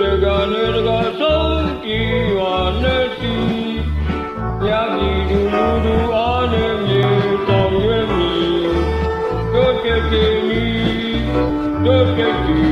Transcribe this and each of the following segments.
တကလည်းတကဆုံးကြည်ဝနဲ့စီရပြီလူလူသူအားနဲ့မြေတော်ရွေးမီတို့ကတိမီတို့ကတိ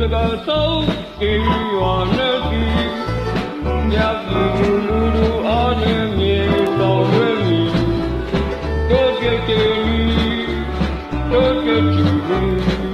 တကဆုံးကိဝနာတိမြတ်သူလူလူအားနဲ့မြေတော်ဝဲမီတို့ကြည်ကြည်တို့ကြည်ကြည်